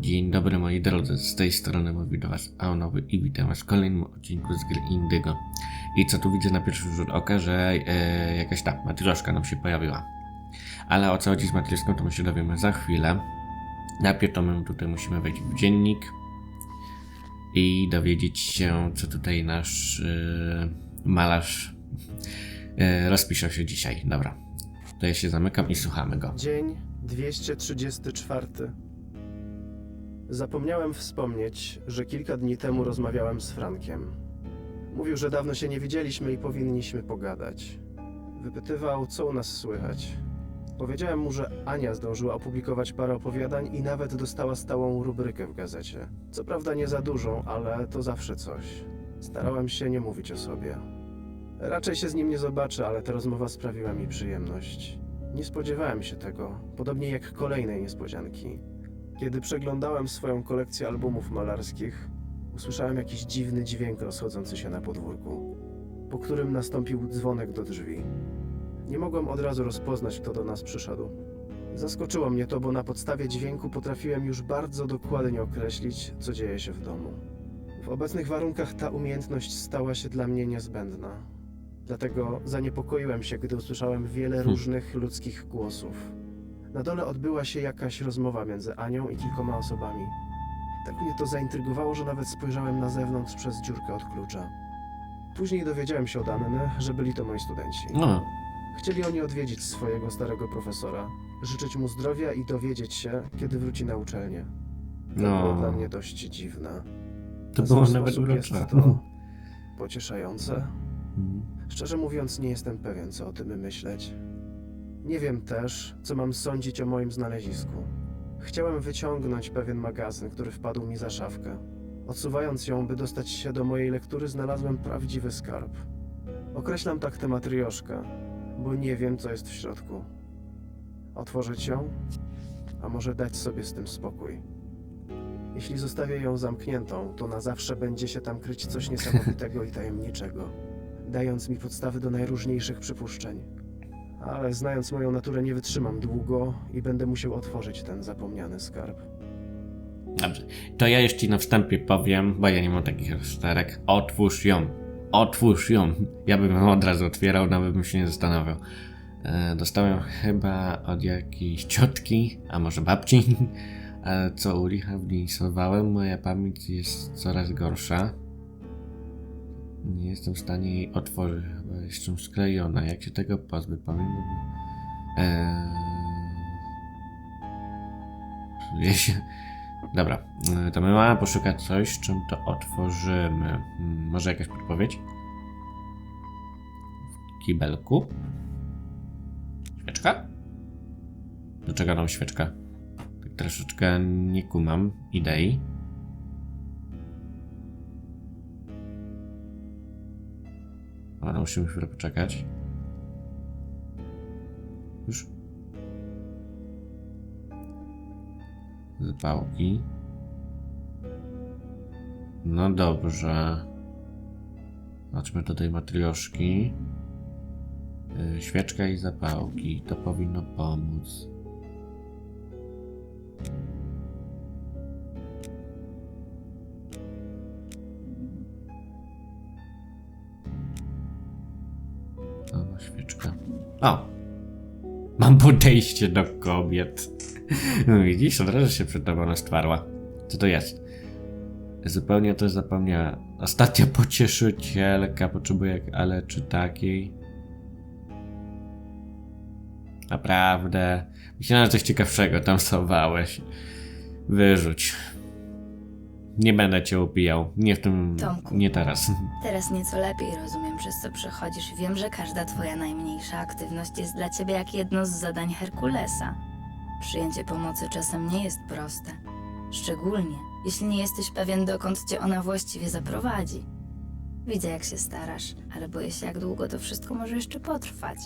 Dzień dobry moi drodzy, z tej strony mówi do was Aonowy i witam was w kolejnym odcinku z gry Indygo. I co tu widzę na pierwszy rzut oka, że e, jakaś ta matrioszka nam się pojawiła. Ale o co chodzi z matrioszką to my się dowiemy za chwilę. Najpierw to my tutaj musimy wejść w dziennik i dowiedzieć się co tutaj nasz e, malarz e, rozpisze się dzisiaj. Dobra, to ja się zamykam i słuchamy go. Dzień 234. Zapomniałem wspomnieć, że kilka dni temu rozmawiałem z Frankiem. Mówił, że dawno się nie widzieliśmy i powinniśmy pogadać. Wypytywał, co u nas słychać. Powiedziałem mu, że Ania zdążyła opublikować parę opowiadań i nawet dostała stałą rubrykę w gazecie. Co prawda nie za dużą, ale to zawsze coś. Starałem się nie mówić o sobie. Raczej się z nim nie zobaczę, ale ta rozmowa sprawiła mi przyjemność. Nie spodziewałem się tego, podobnie jak kolejnej niespodzianki. Kiedy przeglądałem swoją kolekcję albumów malarskich, usłyszałem jakiś dziwny dźwięk rozchodzący się na podwórku, po którym nastąpił dzwonek do drzwi. Nie mogłem od razu rozpoznać, kto do nas przyszedł. Zaskoczyło mnie to, bo na podstawie dźwięku potrafiłem już bardzo dokładnie określić, co dzieje się w domu. W obecnych warunkach ta umiejętność stała się dla mnie niezbędna. Dlatego zaniepokoiłem się, gdy usłyszałem wiele Hmm. różnych ludzkich głosów. Na dole odbyła się jakaś rozmowa między Anią i kilkoma osobami. Tak mnie to zaintrygowało, że nawet spojrzałem na zewnątrz przez dziurkę od klucza. Później dowiedziałem się od Anny, że byli to moi studenci. No, Chcieli oni odwiedzić swojego starego profesora, życzyć mu zdrowia i dowiedzieć się, kiedy wróci na uczelnię. To No. było dla mnie dość dziwne. to Na było swój nawet sposób jest urocze. to pocieszające. Mhm. Szczerze mówiąc, nie jestem pewien, co o tym myśleć. Nie wiem też, co mam sądzić o moim znalezisku. Chciałem wyciągnąć pewien magazyn, który wpadł mi za szafkę. Odsuwając ją, by dostać się do mojej lektury, znalazłem prawdziwy skarb. Określam tak tę matrioszkę, bo nie wiem, co jest w środku. Otworzyć ją? A może dać sobie z tym spokój? Jeśli zostawię ją zamkniętą, to na zawsze będzie się tam kryć coś niesamowitego i tajemniczego dając mi podstawy do najróżniejszych przypuszczeń. Ale znając moją naturę, nie wytrzymam długo i będę musiał otworzyć ten zapomniany skarb. Dobrze. To ja jeszcze na wstępie powiem, bo ja nie mam takich rozterek. Otwórz ją. Otwórz ją. Ja bym ją od razu otwierał, nawet bym się nie zastanawiał. E, dostałem chyba od jakiejś ciotki, a może babci, e, co u licha. Moja pamięć jest coraz gorsza. Nie jestem w stanie jej otworzyć, chyba jestem sklejona. Jak się tego pozbyć? Pamiętam. Eee... Się... Dobra, y, to my mamy poszukać coś, czym to otworzymy. Hmm, Może jakaś podpowiedź? W kibelku? Świeczka? Do czego nam świeczka? Tak troszeczkę nie kumam idei. Ale musimy chwilę poczekać. Już? Zapałki. No dobrze. Zobaczmy tutaj matrioszki. Yy, Świeczka i zapałki. To powinno pomóc. O! Mam podejście do kobiet. No Widzisz, od razu się przed tobą roztwarła. Co to jest? Zupełnie to zapomniałem. Ostatnia pocieszycielka potrzebuje, ale czy takiej? Naprawdę. Myślałem, że coś ciekawszego tam schowałeś. Wyrzuć. Nie będę cię upijał. Nie w tym. Tomku. Nie teraz. Teraz nieco lepiej rozumiem, przez co przechodzisz. Wiem, że każda twoja najmniejsza aktywność jest dla ciebie jak jedno z zadań Herkulesa. Przyjęcie pomocy czasem nie jest proste. Szczególnie, jeśli nie jesteś pewien, dokąd cię ona właściwie zaprowadzi. Widzę, jak się starasz, ale boję się, jak długo to wszystko może jeszcze potrwać.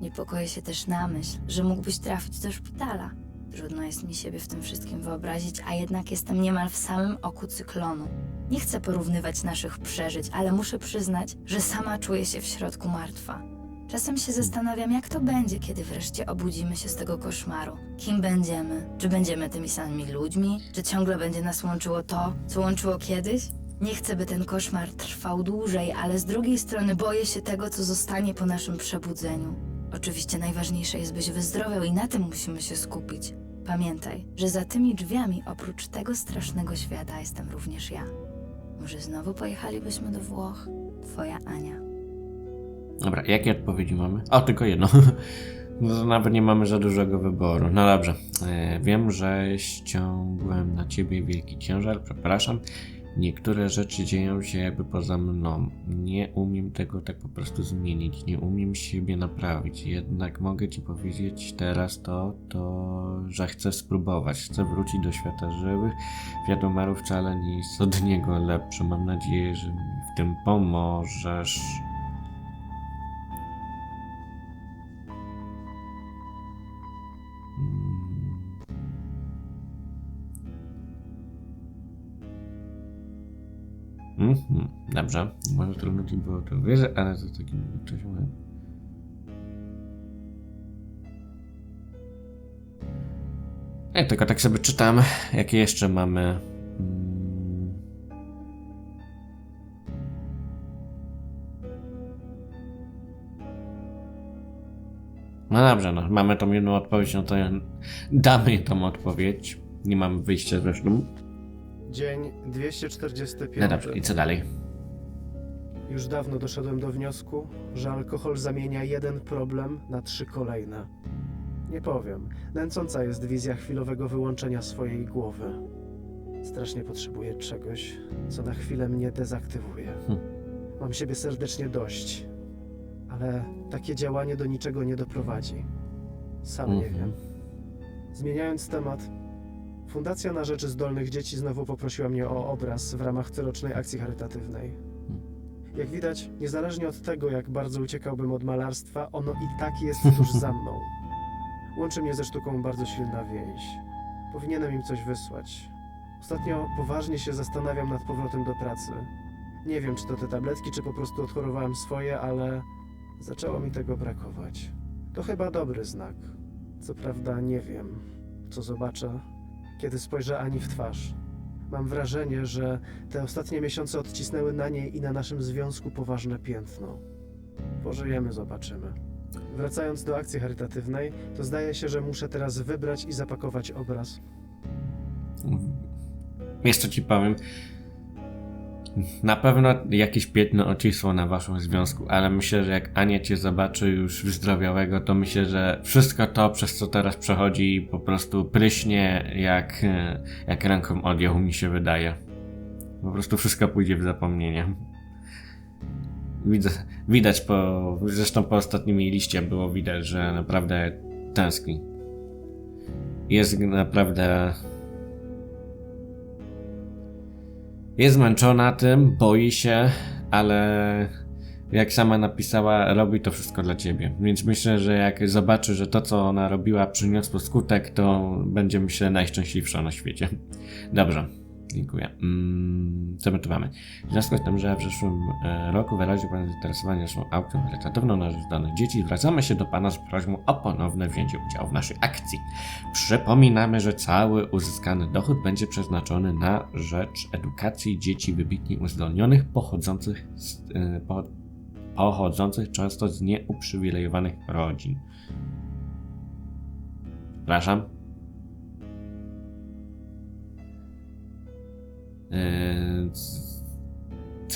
Niepokoję się też na myśl, że mógłbyś trafić do szpitala. Trudno jest mi siebie w tym wszystkim wyobrazić, a jednak jestem niemal w samym oku cyklonu. Nie chcę porównywać naszych przeżyć, ale muszę przyznać, że sama czuję się w środku martwa. Czasem się zastanawiam, jak to będzie, kiedy wreszcie obudzimy się z tego koszmaru. Kim będziemy? Czy będziemy tymi samymi ludźmi? Czy ciągle będzie nas łączyło to, co łączyło kiedyś? Nie chcę, by ten koszmar trwał dłużej, ale z drugiej strony boję się tego, co zostanie po naszym przebudzeniu. Oczywiście najważniejsze jest, byś wyzdrowiał i na tym musimy się skupić. Pamiętaj, że za tymi drzwiami, oprócz tego strasznego świata, jestem również ja. Może znowu pojechalibyśmy do Włoch? Twoja Ania. Dobra, jakie odpowiedzi mamy? O, tylko jedno. No to nawet nie mamy za dużego wyboru. No dobrze. E, wiem, że ściągłem na ciebie wielki ciężar, przepraszam. Niektóre rzeczy dzieją się jakby poza mną. Nie umiem tego tak po prostu zmienić. Nie umiem siebie naprawić. Jednak mogę ci powiedzieć teraz to, to, że chcę spróbować. Chcę wrócić do świata żywych. Wiadomo, wcale nie jest od niego lepszy. Mam nadzieję, że mi w tym pomożesz. Mhm, dobrze. Może trudno ci było to wierzyć, ale to takim czasie. Ja tylko tak sobie czytam, jakie jeszcze mamy. Mm. No dobrze, no, mamy tą jedną odpowiedź, no to damy tą odpowiedź. Nie mamy wyjścia zresztą. Dzień 245. No dobrze, i co dalej? Już dawno doszedłem do wniosku, że alkohol zamienia jeden problem na trzy kolejne. Nie powiem, nęcąca jest wizja chwilowego wyłączenia swojej głowy. Strasznie potrzebuję czegoś, co na chwilę mnie dezaktywuje. Hm. Mam siebie serdecznie dość, ale takie działanie do niczego nie doprowadzi. Sam nie Mhm. wiem. Zmieniając temat, Fundacja na Rzeczy Zdolnych Dzieci znowu poprosiła mnie o obraz w ramach corocznej akcji charytatywnej. Jak widać, niezależnie od tego, jak bardzo uciekałbym od malarstwa, ono i tak jest tuż za mną. Łączy mnie ze sztuką bardzo silna więź. Powinienem im coś wysłać. Ostatnio poważnie się zastanawiam nad powrotem do pracy. Nie wiem, czy to te tabletki, czy po prostu odchorowałem swoje, ale zaczęło mi tego brakować. To chyba dobry znak. Co prawda nie wiem, co zobaczę, kiedy spojrzę Ani w twarz. Mam wrażenie, że te ostatnie miesiące odcisnęły na niej i na naszym związku poważne piętno. Pożyjemy, zobaczymy. Wracając do akcji charytatywnej, to zdaje się, że muszę teraz wybrać i zapakować obraz. Co ci powiem? Na pewno jakieś piętno odcisło na waszym związku, ale myślę, że jak Ania cię zobaczy już wyzdrowiałego, to myślę, że wszystko to, przez co teraz przechodzi, po prostu pryśnie jak, e, jak ręką odjął, mi się wydaje. Po prostu wszystko pójdzie w zapomnienie. Widzę, widać po, zresztą po ostatnim liście było widać, że naprawdę tęskni. Jest naprawdę jest zmęczona tym, boi się, ale jak sama napisała, robi to wszystko dla ciebie. Więc myślę, że jak zobaczy, że to, co ona robiła, przyniosło skutek, to będzie, myślę, najszczęśliwsza na świecie. Dobrze. Dziękuję. Mm, co my tu mamy? W związku z tym, że w zeszłym e, roku wyraził Pan zainteresowanie naszą aukcją charytatywną na rzecz danych dzieci, zwracamy się do Pana z prośbą o ponowne wzięcie udziału w naszej akcji. Przypominamy, że cały uzyskany dochód będzie przeznaczony na rzecz edukacji dzieci wybitnie uzdolnionych, pochodzących, z, e, po, pochodzących często z nieuprzywilejowanych rodzin. Przepraszam.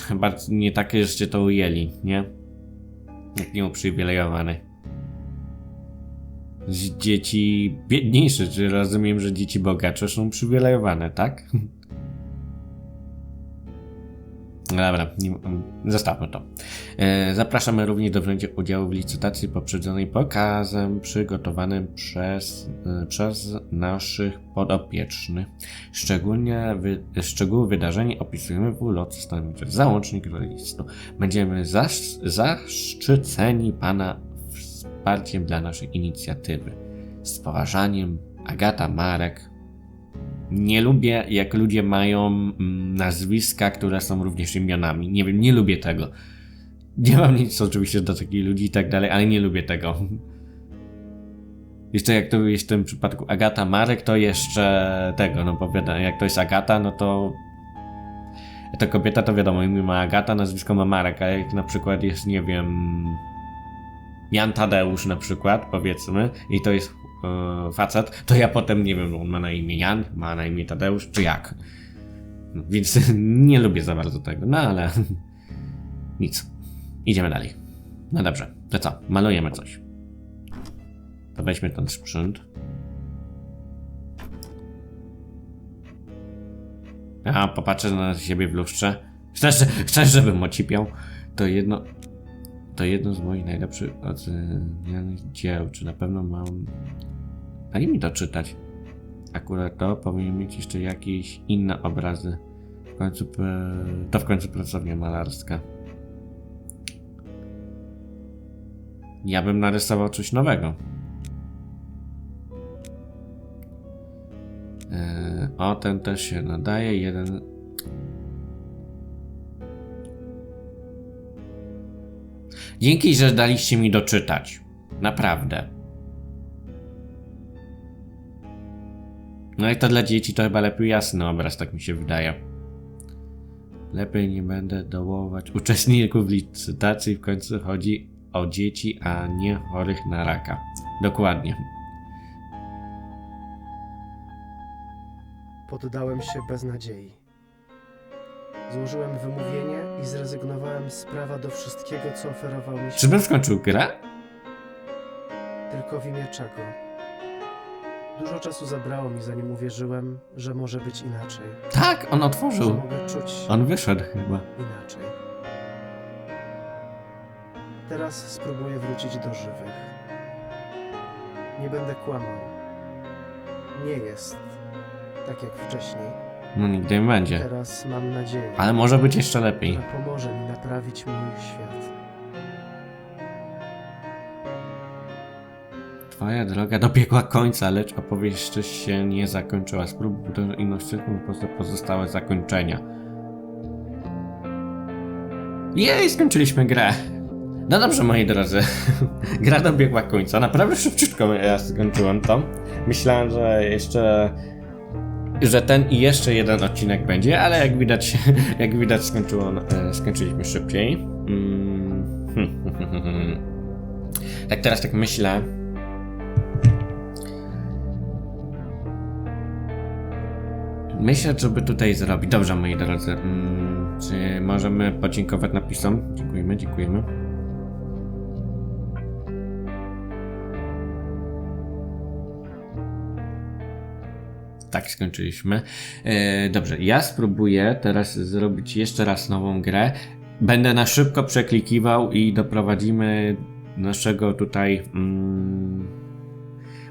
Chyba nie takie, żeście to ujęli, nie? Jak nieuprzywilejowany. Z Dzieci biedniejsze, czy rozumiem, że dzieci bogatsze są uprzywilejowane, tak? Dobra, nie, zostawmy to. E, Zapraszamy również do wzięcia udziału w licytacji poprzedzonej pokazem przygotowanym przez, e, przez naszych podopiecznych. Szczególnie wy, szczegóły wydarzenia opisujemy w ulocie stanowiącym załącznik do listu. Będziemy zasz, zaszczyceni Pana wsparciem dla naszej inicjatywy. Z poważaniem, Agata Marek. Nie lubię, jak ludzie mają mm, nazwiska, które są również imionami. Nie wiem, nie lubię tego. Nie mam nic oczywiście do takich ludzi i tak dalej, ale nie lubię tego. Jeszcze jak to jest w tym przypadku Agata Marek, to jeszcze tego, no bo wiadomo, jak to jest Agata, no to to kobieta to wiadomo, imię ma Agata, nazwisko ma Marek, a jak na przykład jest, nie wiem, Jan Tadeusz na przykład, powiedzmy, i to jest facet, to ja potem nie wiem, on ma na imię Jan, ma na imię Tadeusz, czy jak. No, więc nie lubię za bardzo tego, no ale nic. Idziemy dalej. No dobrze, to co? Malujemy coś. To weźmy ten sprzęt. A, popatrzę na siebie w lustrze. Chcesz, chcesz żebym ocipiał? To jedno... To jedno z moich najlepszych ocenianych dzieł. Czy na pewno mam... Daj mi to czytać. Akurat to powinien mieć jeszcze jakieś inne obrazy. W końcu... To w końcu pracownia malarska. Ja bym narysował coś nowego. Eee, o, ten też się nadaje. Jeden. Dzięki, że daliście mi doczytać. Naprawdę. No i to dla dzieci to chyba lepiej jasny obraz, tak mi się wydaje. Lepiej nie będę dołować uczestników licytacji. W końcu chodzi o dzieci, a nie chorych na raka. Dokładnie. Poddałem się bez nadziei. Złożyłem wymówienie i zrezygnowałem z prawa do wszystkiego, co oferował mi świat. Czyżbym skończył grę? Tylko w imię czego? Dużo czasu zabrało mi, zanim uwierzyłem, że może być inaczej. Tak, on Że otworzył. mogę czuć On wyszedł chyba. inaczej. Teraz spróbuję wrócić do żywych. Nie będę kłamał. Nie jest tak jak wcześniej. No nigdy nie będzie. Teraz mam nadzieję, Ale może być jeszcze lepiej. że pomoże mi naprawić mój świat. Twoja droga dobiegła końca, lecz opowieść jeszcze się nie zakończyła. Spróbuj do inności po prostu pozostałe zakończenia. Jej, skończyliśmy grę. No dobrze, moi drodzy. Gra dobiegła końca. Naprawdę szybciutko ja skończyłem to. Myślałem, że jeszcze. Że ten i jeszcze jeden odcinek będzie, ale jak widać, jak widać skończyło, e, skończyliśmy szybciej. Mm. Tak teraz tak myślę. Myślę, co by tutaj zrobić. Dobrze, moi drodzy. Mm, czy możemy podziękować napisom? Dziękujemy, dziękujemy. Tak, skończyliśmy. E, dobrze, ja spróbuję teraz zrobić jeszcze raz nową grę. Będę na szybko przeklikiwał i doprowadzimy naszego tutaj mm,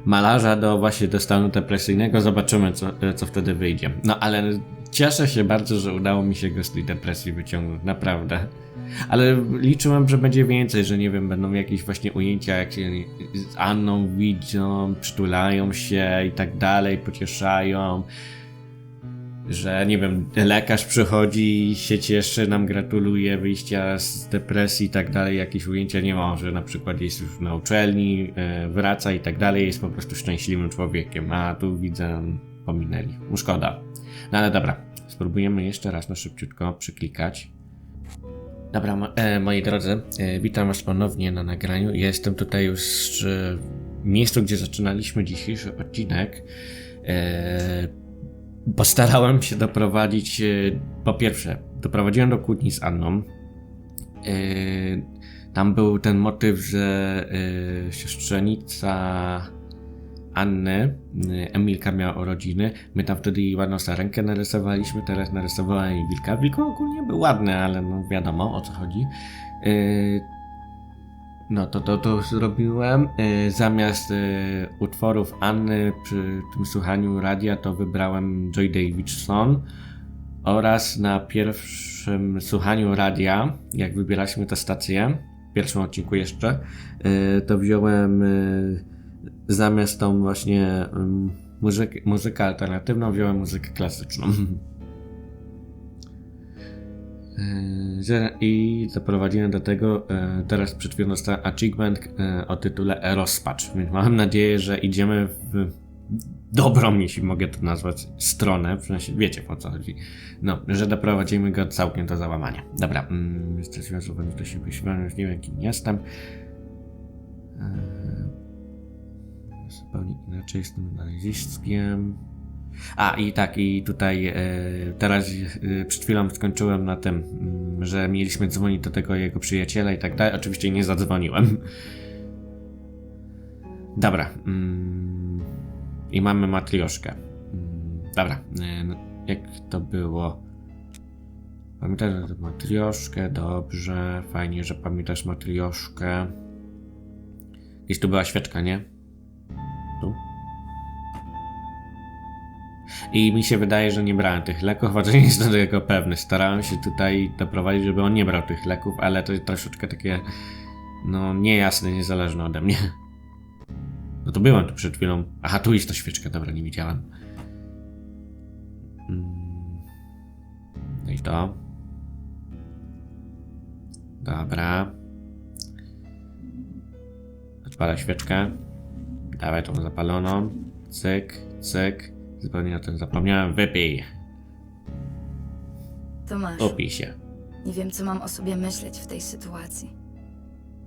malarza do właśnie do stanu depresyjnego. Zobaczymy, co, co wtedy wyjdzie. No ale cieszę się bardzo, że udało mi się go z tej depresji wyciągnąć. Naprawdę. Ale liczyłem, że będzie więcej, że nie wiem, będą jakieś właśnie ujęcia, jak się z Anną widzą, przytulają się i tak dalej, pocieszają. Że nie wiem, lekarz przychodzi się cieszy, nam gratuluje wyjścia z depresji i tak dalej, jakieś ujęcia nie może, na przykład jest już na uczelni, e, wraca i tak dalej, jest po prostu szczęśliwym człowiekiem, a tu widzę, pominęli. Szkoda. No ale dobra, spróbujemy jeszcze raz na szybciutko przyklikać. Dobra, e, moi drodzy, e, witam Was ponownie na nagraniu. Jestem tutaj już w miejscu, gdzie zaczynaliśmy dzisiejszy odcinek. E, postarałem się doprowadzić, e, po pierwsze, doprowadziłem do kłótni z Anną. E, tam był ten motyw, że e, siostrzenica Anny, e, Emilka miała urodziny. My tam wtedy jej ładną sarenkę narysowaliśmy, teraz narysowałem jej wilka. Wilko ogólnie był ładny, ale no wiadomo o co chodzi. E, no to to, to zrobiłem. E, Zamiast utworów Anny przy tym słuchaniu radia to wybrałem Joy Davidson oraz na pierwszym słuchaniu radia, jak wybieraliśmy tę stację, w pierwszym odcinku jeszcze, to wziąłem zamiast tą właśnie em, muzyk, muzykę alternatywną, wziąłem muzykę klasyczną. Że- I doprowadziłem do tego, e, teraz przed chwilą dostałem achievement e, o tytule Rozpacz, więc mam nadzieję, że idziemy w dobrą, jeśli mogę to nazwać, stronę, przynajmniej wiecie o co chodzi. No, że doprowadzimy go całkiem do załamania. Dobra, mm, jesteśmy zupełnie do siebie świadomi, już nie wiem kim jestem. Zupełnie inaczej jestem nazistkiem. A i tak, i tutaj e, teraz e, przed chwilą skończyłem na tym, mm, że mieliśmy dzwonić do tego jego przyjaciela i tak dalej. Oczywiście nie zadzwoniłem. Dobra. Mm, I mamy matrioszkę. Mm, dobra. E, no, jak to było? Pamiętasz matrioszkę? Dobrze. Fajnie, że pamiętasz matrioszkę. Gdzieś tu była świeczka, nie? I mi się wydaje, że nie brałem tych leków, chociaż nie jestem tego pewny. Starałem się tutaj doprowadzić, żeby on nie brał tych leków, ale to jest troszeczkę takie, no, niejasne, niezależne ode mnie. No to byłem tu przed chwilą. Aha, tu jest to świeczka, dobra, nie widziałem. Mm. No i to. Dobra. Odpala świeczkę. Dawaj tą zapaloną. Cyk, cyk. Zupełnie o tym zapomniałem. Wypij. Tomasz, Upij się. nie wiem, co mam o sobie myśleć w tej sytuacji.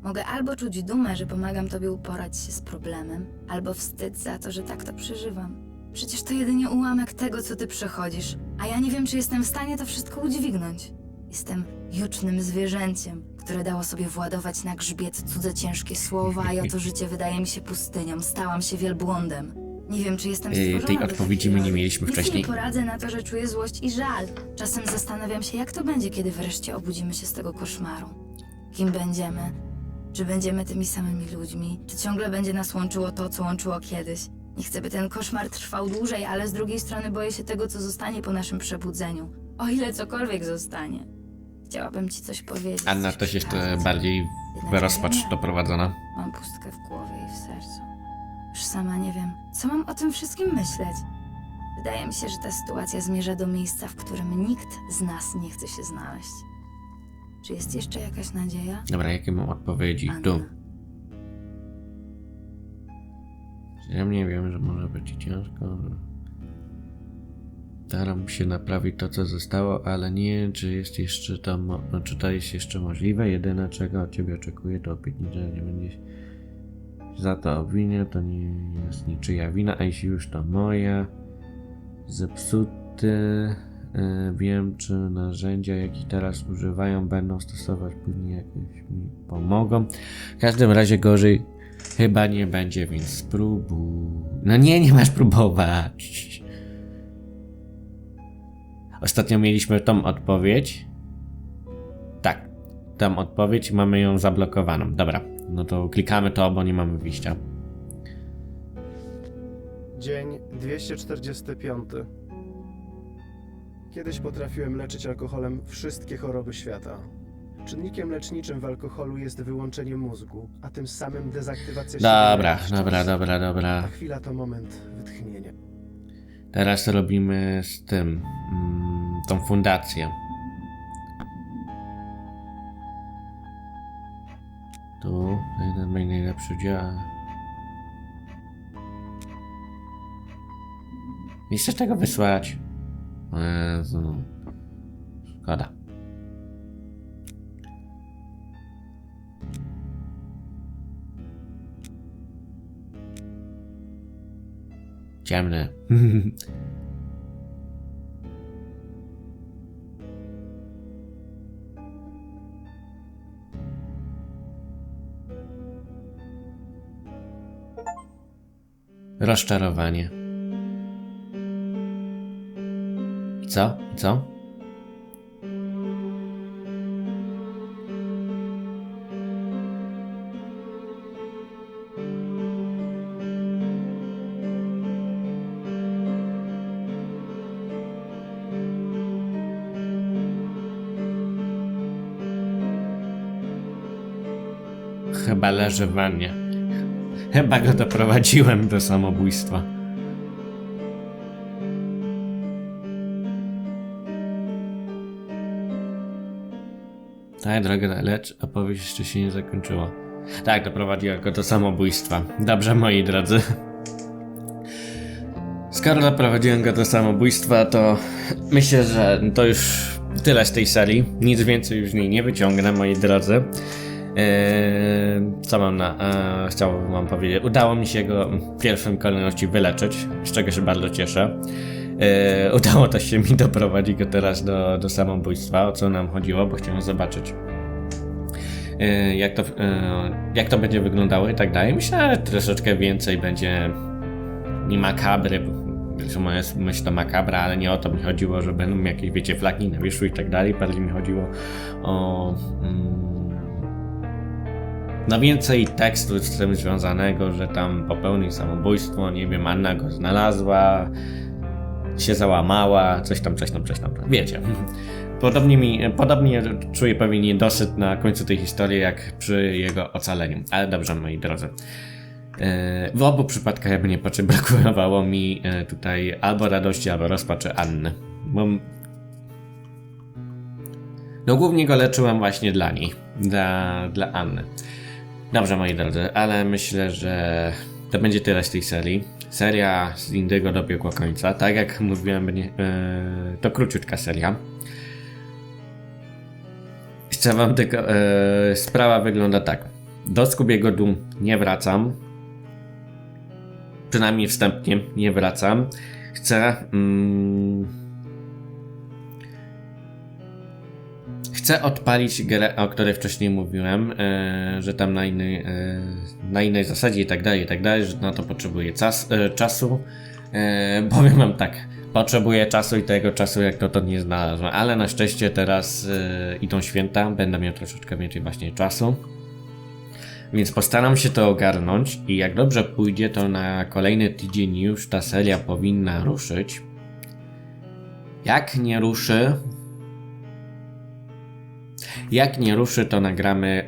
Mogę albo czuć dumę, że pomagam tobie uporać się z problemem, albo wstyd za to, że tak to przeżywam. Przecież to jedynie ułamek tego, co ty przechodzisz, a ja nie wiem, czy jestem w stanie to wszystko udźwignąć. Jestem jucznym zwierzęciem, które dało sobie władować na grzbiet cudze ciężkie słowa, i oto życie wydaje mi się pustynią. Stałam się wielbłądem. Nie wiem, czy jestem Yy, stworzona tej do odpowiedzi my nie mieliśmy Nic wcześniej. nie poradzę na to, że czuję złość i żal. Czasem zastanawiam się, jak to będzie, kiedy wreszcie obudzimy się z tego koszmaru. Kim będziemy? Czy będziemy tymi samymi ludźmi? Czy ciągle będzie nas łączyło to, co łączyło kiedyś? Nie chcę, by ten koszmar trwał dłużej, ale z drugiej strony boję się tego, co zostanie po naszym przebudzeniu. O ile cokolwiek zostanie. Chciałabym ci coś powiedzieć. Anna coś też jeszcze przekazać. bardziej w rozpacz doprowadzona. Mam pustkę w głowie i w sercu. Już sama nie wiem, co mam o tym wszystkim myśleć. Wydaje mi się, że ta sytuacja zmierza do miejsca, w którym nikt z nas nie chce się znaleźć. Czy jest jeszcze jakaś nadzieja? Dobra, jakie mam odpowiedzi? Anna. Tu. Ja nie wiem, że może być ciężko. Staram się naprawić to, co zostało, ale nie wiem, czy jest jeszcze no, czy to jest jeszcze możliwe. Jedyne, czego od ciebie oczekuję, to obietnica, że nie będziesz za to obwiniał, to nie jest niczyja wina, a jeśli już to moja. Zepsuty. e, Wiem, czy narzędzia, jakie teraz używają, będą stosować później mi pomogą. W każdym razie gorzej chyba nie będzie, więc spróbuj. No nie, nie masz próbować. Ostatnio mieliśmy tą odpowiedź. Tak, tą odpowiedź mamy ją zablokowaną. Dobra, no to klikamy to, bo nie mamy wyjścia. Dzień 245. Kiedyś potrafiłem leczyć alkoholem wszystkie choroby świata. Czynnikiem leczniczym w alkoholu jest wyłączenie mózgu, a tym samym dezaktywacja Dobra, dobra, dobra, dobra. chwila to moment wytchnienia. Teraz robimy z tym, mm, tą fundację. Tu, jeden będzie najlepszy działa. Nie chcesz tego wysłać? Jezu. Szkoda. Ciemny. Rozczarowanie. Co? Co? Chyba leży w wannie. Chyba go doprowadziłem do samobójstwa. Tak, droga, lecz opowieść jeszcze się nie zakończyła. Tak, doprowadziła go do samobójstwa. Dobrze, moi drodzy. Skoro doprowadziłem go do samobójstwa, to myślę, że to już tyle z tej serii. Nic więcej już z niej nie wyciągnę, moi drodzy. Eee, co mam na. Eee, chciałbym wam powiedzieć. Udało mi się go w pierwszym kolejności wyleczyć, z czego się bardzo cieszę. Eee, udało to się mi doprowadzić go teraz do, do samobójstwa. O co nam chodziło, bo chciałem zobaczyć. eee, Jak to, jak to będzie wyglądało i tak dalej. Myślę, że troszeczkę więcej będzie nie makabry, zresztą moja myśl to makabra, ale nie o to mi chodziło, że będą jakieś, wiecie, flagi na wierzchu i tak dalej. Bardziej mi chodziło o. Mm, no więcej tekstu z tym związanego, że tam popełnił samobójstwo, nie wiem, Anna go znalazła, się załamała, coś tam, coś tam, coś tam. Wiecie. Podobnie, mi, podobnie czuję pewien niedosyt na końcu tej historii, jak przy jego ocaleniu. Ale dobrze, moi drodzy. E, W obu przypadkach, jakby nie patrzę, brakowało mi e, tutaj albo radości, albo rozpaczy Anny. Bo no głównie go leczyłem właśnie dla niej, dla, dla Anny. Dobrze, moi drodzy, ale myślę, że to będzie tyle z tej serii. Seria z Indygo dobiegła końca. Tak jak mówiłem, e, to króciutka seria. Chcę wam tylko... E, sprawa wygląda tak. Do Skubiego Doom nie wracam. Przynajmniej wstępnie nie wracam. Chcę... Mm, Chcę odpalić grę, o której wcześniej mówiłem, e, że tam na innej, e, na innej zasadzie i tak dalej, i tak dalej, że na to potrzebuję czas, e, czasu. E, powiem wam tak, potrzebuję czasu i tego czasu jak to to nie znalazłem, ale na szczęście teraz e, idą święta, będę miał troszeczkę więcej właśnie czasu. Więc postaram się to ogarnąć i jak dobrze pójdzie, to na kolejny tydzień już ta seria powinna ruszyć. Jak nie ruszy, jak nie ruszy, to nagramy.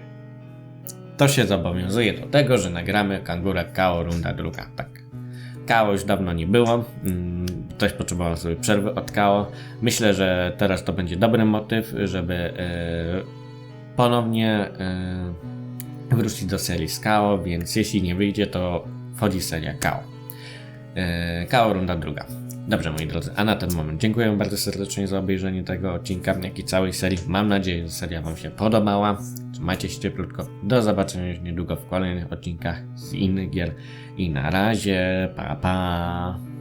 To się zobowiązuje do tego, że nagramy kangurek KO runda druga. Tak. KO już dawno nie było. Mm, Ktoś potrzebował sobie przerwy od KO. Myślę, że teraz to będzie dobry motyw, żeby e, ponownie e, wrócić do serii z KO, więc jeśli nie wyjdzie, to wchodzi seria KO. E, KO runda druga. Dobrze, moi drodzy, a na ten moment dziękuję bardzo serdecznie za obejrzenie tego odcinka, jak i całej serii. Mam nadzieję, że seria Wam się podobała. Trzymajcie się cieplutko. Do zobaczenia już niedługo w kolejnych odcinkach z innych gier. I na razie, pa pa!